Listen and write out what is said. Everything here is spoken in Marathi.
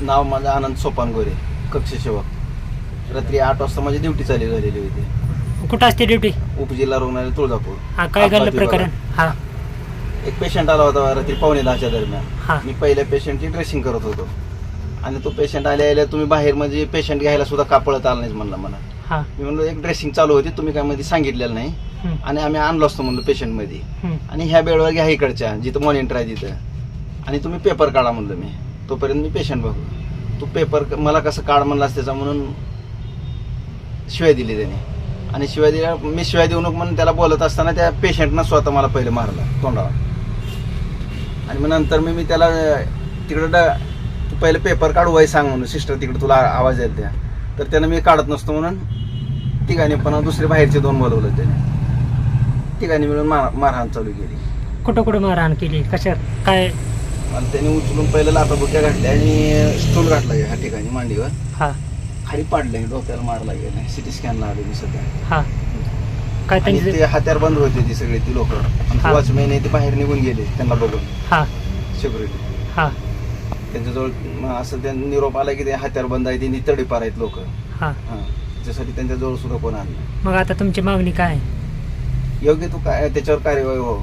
नाव माझं आनंद सोपान गोरे कक्ष सेवक रात्री आठ वाजता माझी ड्युटी चालू झालेली होती. कुठं असते ड्युटी? उपजिल्हा रुग्णालय तुळजापूर. हा काय अपघाती प्रकरण? हा. एक पेशंट आला होता रात्री पावणे दहाच्या दरम्यान. मी पहिल्या पेशंटची ड्रेसिंग करत होतो. आणि तो पेशंट आल्या आल्या तुम्ही बाहेर म्हणजे पेशंट घ्यायला सुद्धा का पळत आला नाही म्हणला मला. हा. मी म्हणलो एक ड्रेसिंग चालू होती तुम्ही काय मध्ये सांगितलेलं नाही. हम्म, आणि आम्ही आणलो असतो म्हणलो पेशंटमध्ये. हम्म, आणि ह्या बेडवर घ्या इकडच्या जिथं मॉनिटर आहे तिथं. आणि तुम्ही पेपर काढा म्हणलं मी. तोपर्यंत मी पेशंट बघू. तू पेपर मला कसं काढ म्हणलास त्याचा म्हणून शिवाय दिली त्याने. आणि शिवाय दिल्या मी शिवाय देऊ नको म्हणून त्याला बोलत असताना त्या पेशंटनं स्वतः मला पहिले मारलं तोंडावर. आणि मग नंतर मी मी त्याला तिकडं ड- तू पहिले पेपर काढू वय सांग म्हणून सिस्टर तिकडे तुला आवाज येईल त्या. तर त्यानं मी काढत नसतो म्हणून तिघांनी पण दुसरे बाहेरचे दोन बोलवलं त्याने. तिघांनी मिळून मार मारहाण चालू केली. कुठं कुठं मारहाण केली? कशात? काय? मला त्याने उचलून पहिलं लाताबुक्या घातल्या आणि स्टूल घातला ह्या ठिकाणी मांडीवर. हा. खाली पाडले डोक्याला मारला गेला सिटी स्कॅनला आले मी सध्या. हा. काय आणि त्यांची ते हत्यार बंद होते ती सगळी ती लोक. हा. वॉचमॅन ते बाहेर निघून गेले त्यांना बघून. हा. सिक्युरिटी हा. त्यांच्याजवळ असं त्या निरोप आला की ते हत्यार बंद आहे ती तडीपार आहेत लोक. हा. त्याच्यासाठी त्यांच्याजवळ सुद्धा कोण आणलं मग आता तुमची मागणी काय? आहे? योग्य तू काय त्याच्यावर कार्यवाही हो